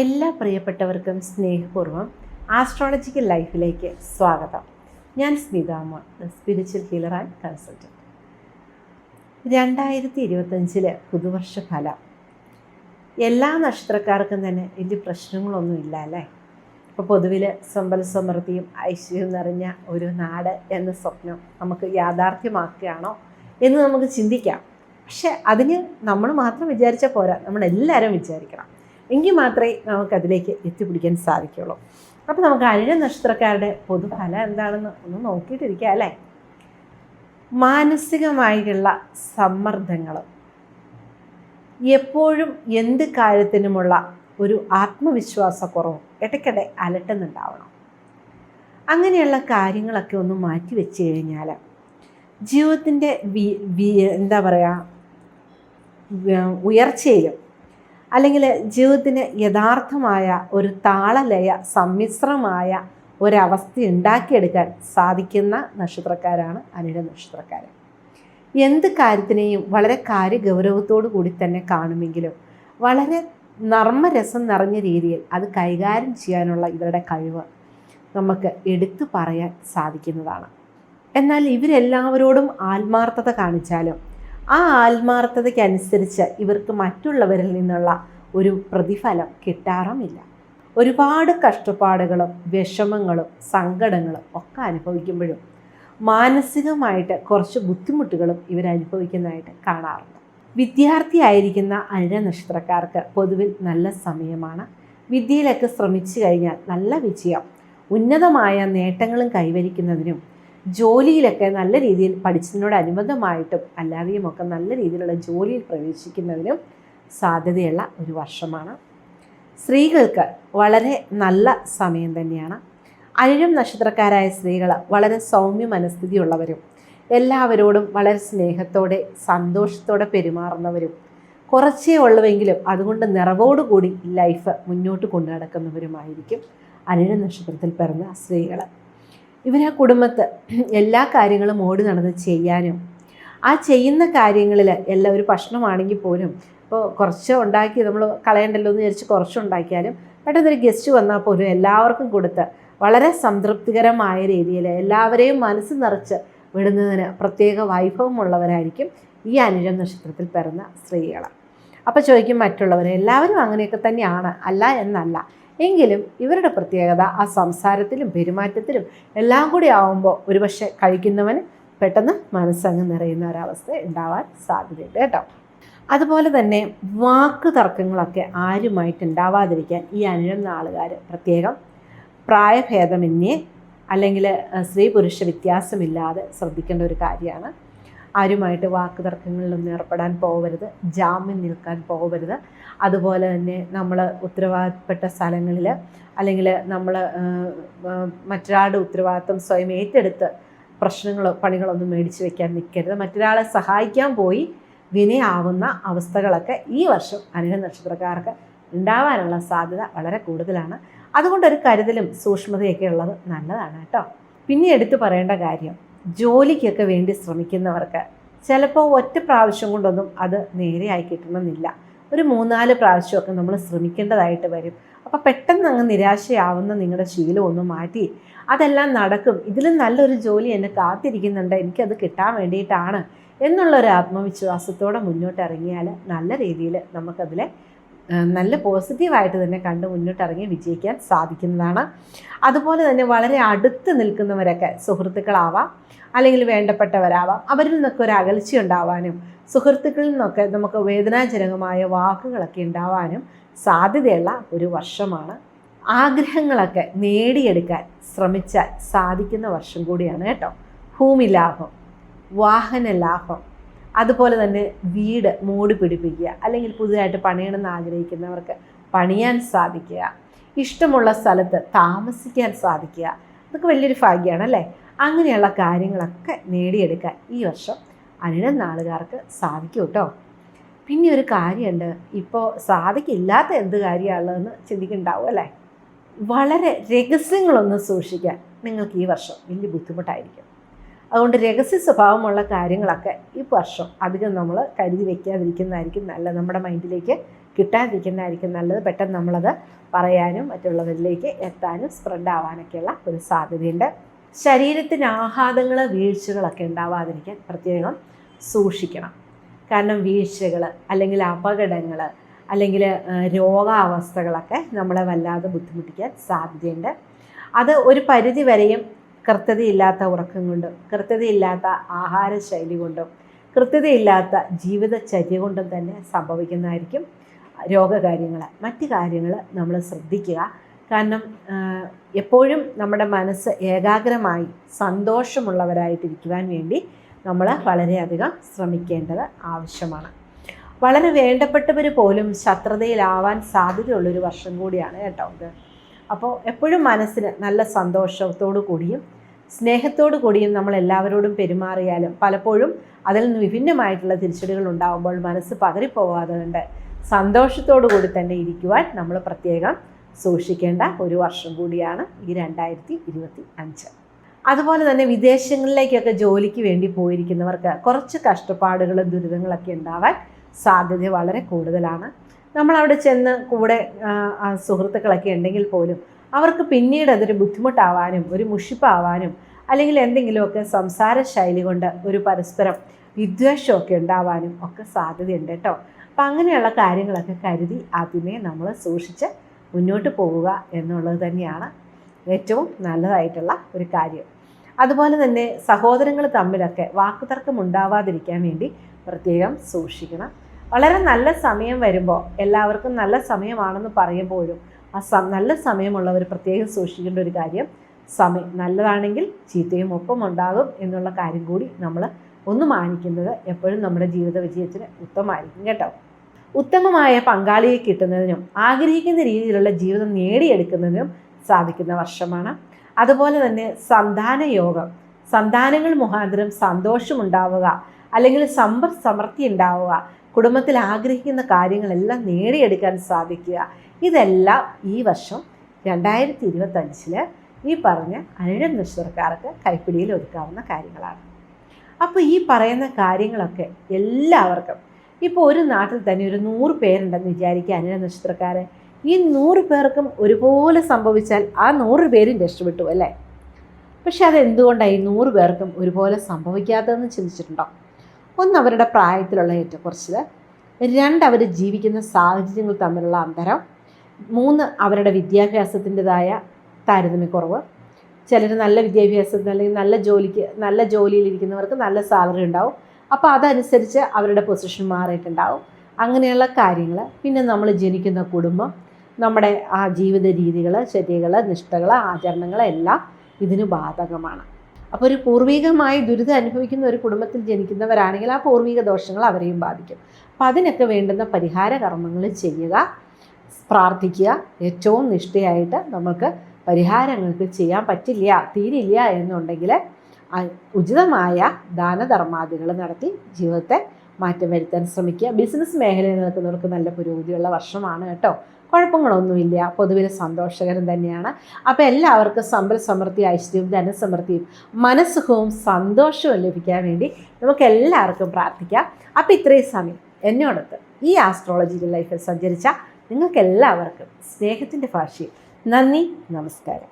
എല്ലാ പ്രിയപ്പെട്ടവർക്കും സ്നേഹപൂർവം ആസ്ട്രോളജിക്കൽ ലൈഫിലേക്ക് സ്വാഗതം. ഞാൻ സ്മിതാമ സ്പിരിച്വൽ ഹീലർ ആൻഡ് കൺസൾട്ടന്റ് രണ്ടായിരത്തി ഇരുപത്തഞ്ചിലെ പുതുവർഷ ഫലം. എല്ലാ നക്ഷത്രക്കാർക്കും തന്നെ വലിയ പ്രശ്നങ്ങളൊന്നും ഇല്ല അല്ലേ? ഇപ്പോൾ പൊതുവിൽ സമ്പൽ സമൃദ്ധിയും ഐശ്വര്യം നിറഞ്ഞ ഒരു നാട് എന്ന സ്വപ്നം നമുക്ക് യാഥാർത്ഥ്യമാക്കുകയാണോ എന്ന് നമുക്ക് ചിന്തിക്കാം. പക്ഷേ അതിന് നമ്മൾ മാത്രം വിചാരിച്ചാൽ പോരാ. നമ്മളെല്ലാവരും വിചാരിക്കണം. എങ്കിൽ മാത്രമേ നമുക്കതിലേക്ക് എത്തിപ്പിടിക്കാൻ സാധിക്കുള്ളൂ. അപ്പോൾ നമുക്ക് അഴിഴ നക്ഷത്രക്കാരുടെ പൊതുഫലം എന്താണെന്ന് ഒന്ന് നോക്കിയിട്ടിരിക്കുക അല്ലേ? മാനസികമായിട്ടുള്ള സമ്മർദ്ദങ്ങൾ. എപ്പോഴും എന്ത് കാര്യത്തിനുമുള്ള ഒരു ആത്മവിശ്വാസക്കുറവും ഇടയ്ക്കിടെ അലട്ടുന്നുണ്ടാവണം. അങ്ങനെയുള്ള കാര്യങ്ങളൊക്കെ ഒന്ന് മാറ്റി വെച്ച് കഴിഞ്ഞാൽ ജീവിതത്തിന്റെ എന്താ പറയുക ഉയർച്ചയിലും അല്ലെങ്കിൽ ജീവിതത്തിന് യഥാർത്ഥമായ ഒരു താളലയ സമ്മിശ്രമായ ഒരവസ്ഥ ഉണ്ടാക്കിയെടുക്കാൻ സാധിക്കുന്ന നക്ഷത്രക്കാരാണ് അനില നക്ഷത്രക്കാർ എന്ത് കാര്യത്തിനെയും വളരെ കാര്യഗൗരവത്തോടു കൂടി തന്നെ കാണുമെങ്കിലും വളരെ നർമ്മരസം നിറഞ്ഞ രീതിയിൽ അത് കൈകാര്യം ചെയ്യാനുള്ള ഇവരുടെ കഴിവ് നമുക്ക് എടുത്തു പറയാൻ സാധിക്കുന്നതാണ്. എന്നാൽ ഇവരെല്ലാവരോടും ആത്മാർത്ഥത കാണിച്ചാലും ആ ആത്മാർത്ഥതയ്ക്കനുസരിച്ച് ഇവർക്ക് മറ്റുള്ളവരിൽ നിന്നുള്ള ഒരു പ്രതിഫലം കിട്ടാറുമില്ല. ഒരുപാട് കഷ്ടപ്പാടുകളും വിഷമങ്ങളും സങ്കടങ്ങളും ഒക്കെ അനുഭവിക്കുമ്പോഴും മാനസികമായിട്ട് കുറച്ച് ബുദ്ധിമുട്ടുകളും ഇവരനുഭവിക്കുന്നതായിട്ട് കാണാറുണ്ട്. വിദ്യാർത്ഥിയായിരിക്കുന്ന അനിഴ നക്ഷത്രക്കാർക്ക് പൊതുവിൽ നല്ല സമയമാണ്. വിദ്യയിലൊക്കെ ശ്രമിച്ചു കഴിഞ്ഞാൽ നല്ല വിജയം. ഉന്നതമായ നേട്ടങ്ങളും കൈവരിക്കുന്നതിനും ജോലിയിലൊക്കെ നല്ല രീതിയിൽ പഠിച്ചതിനോടനുബന്ധമായിട്ടും അല്ലാതെയും ഒക്കെ നല്ല രീതിയിലുള്ള ജോലിയിൽ പ്രവേശിക്കുന്നതിനും സാധ്യതയുള്ള ഒരു വർഷമാണ്. സ്ത്രീകൾക്ക് വളരെ നല്ല സമയം തന്നെയാണ്. അനിഴം നക്ഷത്രക്കാരായ സ്ത്രീകൾ വളരെ സൗമ്യ മനസ്ഥിതിയുള്ളവരും എല്ലാവരോടും വളരെ സ്നേഹത്തോടെ സന്തോഷത്തോടെ പെരുമാറുന്നവരും കുറച്ചേ ഉള്ളുവെങ്കിലും അതുകൊണ്ട് നിറവോടുകൂടി ലൈഫ് മുന്നോട്ട് കൊണ്ടു നടക്കുന്നവരുമായിരിക്കും അനിഴ നക്ഷത്രത്തിൽ പിറന്ന സ്ത്രീകൾ. ഇവർ ആ കുടുംബത്ത് എല്ലാ കാര്യങ്ങളും ഓടി നടന്ന് ചെയ്യാനും ആ ചെയ്യുന്ന കാര്യങ്ങളിൽ എല്ലാം ഒരു ഭക്ഷണമാണെങ്കിൽ പോലും ഇപ്പോൾ കുറച്ച് ഉണ്ടാക്കി നമ്മൾ കളയണ്ടല്ലോ എന്ന് വിചാരിച്ച് കുറച്ചുണ്ടാക്കിയാലും പെട്ടെന്നൊരു ഗസ്റ്റ് വന്നാൽ പോലും എല്ലാവർക്കും കൊടുത്ത് വളരെ സംതൃപ്തികരമായ രീതിയിൽ എല്ലാവരെയും മനസ്സ് നിറച്ച് വിടുന്നതിന് പ്രത്യേക വൈഭവമുള്ളവരായിരിക്കും ഈ അനുജം നക്ഷത്രത്തിൽ പിറന്ന സ്ത്രീകൾ അപ്പോൾ ചോദിക്കും മറ്റുള്ളവർ എല്ലാവരും അങ്ങനെയൊക്കെ തന്നെയാണ് അല്ല എന്നല്ല. എങ്കിലും ഇവരുടെ പ്രത്യേകത ആ സംസാരത്തിലും പെരുമാറ്റത്തിലും എല്ലാം കൂടി ആവുമ്പോൾ ഒരുപക്ഷെ കഴിക്കുന്നവന് പെട്ടെന്ന് മനസ്സങ്ങ് നിറയുന്ന ഒരവസ്ഥ ഉണ്ടാവാൻ സാധ്യതയുണ്ട് കേട്ടോ. അതുപോലെ തന്നെ വാക്ക് തർക്കങ്ങളൊക്കെ ആരുമായിട്ട് ഉണ്ടാവാതിരിക്കാൻ ഈ അനിഴം ആളുകാർ പ്രത്യേകം പ്രായഭേദമന്യേ അല്ലെങ്കിൽ സ്ത്രീ പുരുഷ വ്യത്യാസമില്ലാതെ ശ്രദ്ധിക്കേണ്ട ഒരു കാര്യമാണ്. ആരുമായിട്ട് വാക്ക് തർക്കങ്ങളിലൊന്നും ഏർപ്പെടാൻ പോകരുത് ജാമ്യം നിൽക്കാൻ പോകരുത് അതുപോലെ തന്നെ നമ്മൾ ഉത്തരവാദപ്പെട്ട സ്ഥലങ്ങളിൽ അല്ലെങ്കിൽ നമ്മൾ മറ്റൊരാളുടെ ഉത്തരവാദിത്വം സ്വയം ഏറ്റെടുത്ത് പ്രശ്നങ്ങളോ പണികളൊന്നും മേടിച്ച് വെക്കാൻ നിൽക്കരുത് മറ്റൊരാളെ സഹായിക്കാൻ പോയി വിനയാവുന്ന അവസ്ഥകളൊക്കെ ഈ വർഷം അനിഴ നക്ഷത്രക്കാർക്ക് ഉണ്ടാവാനുള്ള സാധ്യത വളരെ കൂടുതലാണ്. അതുകൊണ്ടൊരു കരുതലും സൂക്ഷ്മതയൊക്കെ ഉള്ളത് നല്ലതാണ് കേട്ടോ. പിന്നെ എടുത്തു പറയേണ്ട കാര്യം ജോലിക്കൊക്കെ വേണ്ടി ശ്രമിക്കുന്നവർക്ക് ചിലപ്പോൾ ഒറ്റ പ്രാവശ്യം കൊണ്ടൊന്നും അത് നേരെയായി കിട്ടണമെന്നില്ല. ഒരു മൂന്നാൽ പ്രാവശ്യമൊക്കെ നമ്മൾ ശ്രമിക്കേണ്ടതായിട്ട് വരും. അപ്പോൾ പെട്ടെന്ന് അങ്ങ് നിരാശയാവുന്ന നിങ്ങളുടെ ശീലം ഒന്ന് മാറ്റി. അതെല്ലാം നടക്കും. ഇതിലും നല്ലൊരു ജോലി എന്നെ കാത്തിരിക്കുന്നുണ്ട്. എനിക്കത് കിട്ടാൻ വേണ്ടിയിട്ടാണ്. എന്നുള്ളൊരു ആത്മവിശ്വാസത്തോടെ മുന്നോട്ടിറങ്ങിയാൽ നല്ല രീതിയിൽ നമുക്കതിലെ നല്ല പോസിറ്റീവായിട്ട് തന്നെ കണ്ട് മുന്നോട്ടിറങ്ങി വിജയിക്കാൻ സാധിക്കുന്നതാണ്. അതുപോലെ തന്നെ വളരെ അടുത്ത് നിൽക്കുന്നവരൊക്കെ സുഹൃത്തുക്കളാവാം അല്ലെങ്കിൽ വേണ്ടപ്പെട്ടവരാവാം. അവരിൽ നിന്നൊക്കെ ഒരു അകൽച്ച ഉണ്ടാവാനും സുഹൃത്തുക്കളിൽ നിന്നൊക്കെ നമുക്ക് വേദനാജനകമായ വാക്കുകളൊക്കെ ഉണ്ടാവാനും സാധ്യതയുള്ള ഒരു വർഷമാണ്. ആഗ്രഹങ്ങളൊക്കെ നേടിയെടുക്കാൻ ശ്രമിച്ചാൽ സാധിക്കുന്ന വർഷം കൂടിയാണ് കേട്ടോ. ഭൂമി ലാഭം വാഹന ലാഭം അതുപോലെ തന്നെ വീട് മൂടി പിടിപ്പിക്കുക അല്ലെങ്കിൽ പുതുതായിട്ട് പണിയണമെന്ന് ആഗ്രഹിക്കുന്നവർക്ക് പണിയാൻ സാധിക്കുക ഇഷ്ടമുള്ള സ്ഥലത്ത് താമസിക്കാൻ സാധിക്കുക അതൊക്കെ വലിയൊരു ഭാഗ്യമാണ് അല്ലേ? അങ്ങനെയുള്ള കാര്യങ്ങളൊക്കെ നേടിയെടുക്കാൻ ഈ വർഷം അനിഴം നാളുകാർക്ക് സാധിക്കും കേട്ടോ. പിന്നെ ഒരു കാര്യമുണ്ട് ഇപ്പോൾ സാധിക്കില്ലാത്ത എന്ത് കാര്യമാണുള്ളതെന്ന് ചിന്തിക്കുന്നുണ്ടാവും അല്ലേ? വളരെ രഹസ്യങ്ങളൊന്നും സൂക്ഷിക്കാൻ നിങ്ങൾക്ക് ഈ വർഷം വലിയ ബുദ്ധിമുട്ടായിരിക്കും. അതുകൊണ്ട് രഹസ്യ സ്വഭാവമുള്ള കാര്യങ്ങളൊക്കെ ഈ വർഷം അധികം നമ്മൾ കരുതി വയ്ക്കാതിരിക്കുന്നതായിരിക്കും നല്ലത്. നമ്മുടെ മൈൻഡിലേക്ക് കിട്ടാതിരിക്കുന്നതായിരിക്കും നല്ലത്. പെട്ടെന്ന് നമ്മളത് പറയാനും മറ്റുള്ളവരിലേക്ക് എത്താനും സ്പ്രെഡ് ആവാനൊക്കെയുള്ള ഒരു സാധ്യതയുണ്ട്. ശരീരത്തിന് ആഘാതങ്ങൾ വീഴ്ചകളൊക്കെ ഉണ്ടാവാതിരിക്കാൻ പ്രത്യേകം സൂക്ഷിക്കണം. കാരണം വീഴ്ചകൾ അല്ലെങ്കിൽ അപകടങ്ങൾ അല്ലെങ്കിൽ രോഗാവസ്ഥകളൊക്കെ നമ്മളെ വല്ലാതെ ബുദ്ധിമുട്ടിക്കാൻ സാധ്യതയുണ്ട്. അത് ഒരു പരിധി വരെയും കൃത്യതയില്ലാത്ത ഉറക്കം കൊണ്ടും കൃത്യതയില്ലാത്ത ആഹാരശൈലി കൊണ്ടും കൃത്യതയില്ലാത്ത ജീവിതചര്യ കൊണ്ടും തന്നെ സംഭവിക്കുന്നതായിരിക്കും രോഗകാര്യങ്ങൾ മറ്റ് കാര്യങ്ങൾ നമ്മൾ ശ്രദ്ധിക്കുക. കാരണം എപ്പോഴും നമ്മുടെ മനസ്സ് ഏകാഗ്രമായി സന്തോഷമുള്ളവരായിട്ടിരിക്കുവാൻ വേണ്ടി നമ്മൾ വളരെയധികം ശ്രമിക്കേണ്ടത് ആവശ്യമാണ്. വളരെ വേണ്ടപ്പെട്ടവർ പോലും ശത്രുതയിലാവാൻ സാധ്യതയുള്ളൊരു വർഷം കൂടിയാണ് കേട്ടോ ഇത്. അപ്പോൾ എപ്പോഴും മനസ്സിന് നല്ല സന്തോഷത്തോടു കൂടിയും സ്നേഹത്തോടു കൂടിയും നമ്മൾ എല്ലാവരോടും പെരുമാറിയാലും പലപ്പോഴും അതിൽ നിന്ന് വിഭിന്നമായിട്ടുള്ള തിരിച്ചടികൾ ഉണ്ടാകുമ്പോൾ മനസ്സ് പതറിപ്പോവാതെ കൊണ്ട് സന്തോഷത്തോടു കൂടി തന്നെ ഇരിക്കുവാൻ നമ്മൾ പ്രത്യേകം സൂക്ഷിക്കേണ്ട ഒരു വർഷം കൂടിയാണ് ഈ രണ്ടായിരത്തി ഇരുപത്തി അഞ്ച്. അതുപോലെ തന്നെ വിദേശങ്ങളിലേക്കൊക്കെ ജോലിക്ക് വേണ്ടി പോയിരിക്കുന്നവർക്ക് കുറച്ച് കഷ്ടപ്പാടുകളും ദുരിതങ്ങളൊക്കെ ഉണ്ടാവാൻ സാധ്യത വളരെ കൂടുതലാണ്. നമ്മൾ അവിടെ ചെന്ന് കൂടെ സുഹൃത്തുക്കളൊക്കെ ഉണ്ടെങ്കിൽ പോലും അവർക്ക് പിന്നീട് അതൊരു ബുദ്ധിമുട്ടാവാനും ഒരു മുഷിപ്പാവാനും അല്ലെങ്കിൽ എന്തെങ്കിലുമൊക്കെ സംസാര ശൈലി കൊണ്ട് ഒരു പരസ്പരം വിദ്വേഷമൊക്കെ ഉണ്ടാവാനും ഒക്കെ സാധ്യതയുണ്ട് കേട്ടോ. അപ്പം അങ്ങനെയുള്ള കാര്യങ്ങളൊക്കെ കരുതി ആദ്യമേ നമ്മൾ സൂക്ഷിച്ച് മുന്നോട്ട് പോവുക എന്നുള്ളത് തന്നെയാണ് ഏറ്റവും നല്ലതായിട്ടുള്ള ഒരു കാര്യം. അതുപോലെ തന്നെ സഹോദരങ്ങൾ തമ്മിലൊക്കെ വാക്കുതർക്കം ഉണ്ടാവാതിരിക്കാൻ വേണ്ടി പ്രത്യേകം സൂക്ഷിക്കണം. വളരെ നല്ല സമയം വരുമ്പോൾ എല്ലാവർക്കും നല്ല സമയമാണെന്ന് പറയുമ്പോഴും ആ നല്ല സമയമുള്ളവർ പ്രത്യേകം സൂക്ഷിക്കേണ്ട ഒരു കാര്യം സമയം നല്ലതാണെങ്കിൽ ചീത്തയും ഒപ്പം ഉണ്ടാകും എന്നുള്ള കാര്യം കൂടി നമ്മൾ ഒന്ന് മാനിക്കുന്നത് എപ്പോഴും നമ്മുടെ ജീവിത വിജയത്തിന് ഉത്തമമായിരിക്കും കേട്ടോ. ഉത്തമമായ പങ്കാളിയെ കിട്ടുന്നതിനും ആഗ്രഹിക്കുന്ന രീതിയിലുള്ള ജീവിതം നേടിയെടുക്കുന്നതിനും സാധിക്കുന്ന വർഷമാണ്. അതുപോലെ തന്നെ സന്താന യോഗം സന്താനങ്ങൾ മുഖാന്തരം സന്തോഷമുണ്ടാവുക അല്ലെങ്കിൽ സമ്പദ് സമൃദ്ധി ഉണ്ടാവുക. കുടുംബത്തിൽ ആഗ്രഹിക്കുന്ന കാര്യങ്ങളെല്ലാം നേടിയെടുക്കാൻ സാധിക്കുക. ഇതെല്ലാം ഈ വർഷം രണ്ടായിരത്തി ഇരുപത്തഞ്ചിൽ ഈ പറഞ്ഞ അനിഴം നക്ഷത്രക്കാർക്ക് കൈപ്പിടിയിൽ ഒതുക്കാവുന്ന കാര്യങ്ങളാണ്. അപ്പോൾ ഈ പറയുന്ന കാര്യങ്ങളൊക്കെ എല്ലാവർക്കും ഇപ്പോൾ ഒരു നാട്ടിൽ തന്നെ ഒരു നൂറ് പേരുണ്ടെന്ന് വിചാരിക്കുക അനിഴ നക്ഷത്രക്കാർ ഈ നൂറ് പേർക്കും ഒരുപോലെ സംഭവിച്ചാൽ ആ നൂറ് പേരും രക്ഷപ്പെട്ടു അല്ലേ? പക്ഷെ അതെന്തുകൊണ്ടാണ് ഈ നൂറ് പേർക്കും ഒരുപോലെ സംഭവിക്കാത്തതെന്ന് ചിന്തിച്ചിട്ടുണ്ടോ? ഒന്ന് അവരുടെ പ്രായത്തിലുള്ള ഏറ്റക്കുറച്ചിൽ രണ്ട് അവർ ജീവിക്കുന്ന സാഹചര്യങ്ങൾ തമ്മിലുള്ള അന്തരം. മൂന്ന് അവരുടെ വിദ്യാഭ്യാസത്തിന്റെതായ താരതമ്യക്കുറവ്. ചിലർ നല്ല വിദ്യാഭ്യാസത്തിന് അല്ലെങ്കിൽ നല്ല ജോലിക്ക് നല്ല ജോലിയിലിരിക്കുന്നവർക്ക് നല്ല സാലറി ഉണ്ടാവും. അപ്പോൾ അതനുസരിച്ച് അവരുടെ പൊസിഷൻ മാറിയിട്ടുണ്ടാവും. അങ്ങനെയുള്ള കാര്യങ്ങൾ പിന്നെ നമ്മൾ ജനിക്കുന്ന കുടുംബം നമ്മുടെ ആ ജീവിത രീതികൾ ചര്യകൾ നിഷ്ഠകൾ ആചരണങ്ങൾ എല്ലാം ഇതിന് ബാധകമാണ്. അപ്പോൾ ഒരു പൂർവികമായി ദുരിതം അനുഭവിക്കുന്ന ഒരു കുടുംബത്തിൽ ജനിക്കുന്നവരാണെങ്കിൽ ആ പൂർവിക ദോഷങ്ങൾ അവരെയും ബാധിക്കും. അപ്പം അതിനൊക്കെ വേണ്ടുന്ന പരിഹാര കർമ്മങ്ങൾ ചെയ്യുക പ്രാർത്ഥിക്കുക ഏറ്റവും നിഷ്ഠയായിട്ട് നമുക്ക് പരിഹാരങ്ങൾക്ക് ചെയ്യാൻ പറ്റില്ല തീരില്ല എന്നുണ്ടെങ്കിൽ ഉചിതമായ ദാനധർമാദികൾ നടത്തി ജീവിതത്തെ മാറ്റം വരുത്താൻ ശ്രമിക്കുക. ബിസിനസ് മേഖലയിൽ നിൽക്കുന്നവർക്ക് നല്ല പുരോഗതിയുള്ള വർഷമാണ് കേട്ടോ. കുഴപ്പങ്ങളൊന്നുമില്ല. പൊതുവിൽ സന്തോഷകരം തന്നെയാണ്. അപ്പോൾ എല്ലാവർക്കും സമ്പൽ സമൃദ്ധി ഐശ്വര്യവും ധനസമൃദ്ധിയും മനസ്സുഖവും സന്തോഷവും ലഭിക്കാൻ വേണ്ടി നമുക്ക് എല്ലാവർക്കും പ്രാർത്ഥിക്കാം. അപ്പോൾ ഇത്രയും സമയം എന്നോടൊത്ത് ഈ ആസ്ട്രോളജിക്കൽ ലൈഫിൽ സഞ്ചരിച്ച നിങ്ങൾക്ക് എല്ലാവർക്കും സ്നേഹത്തിന്റെ ഭാഷയിൽ നന്ദി നമസ്കാരം.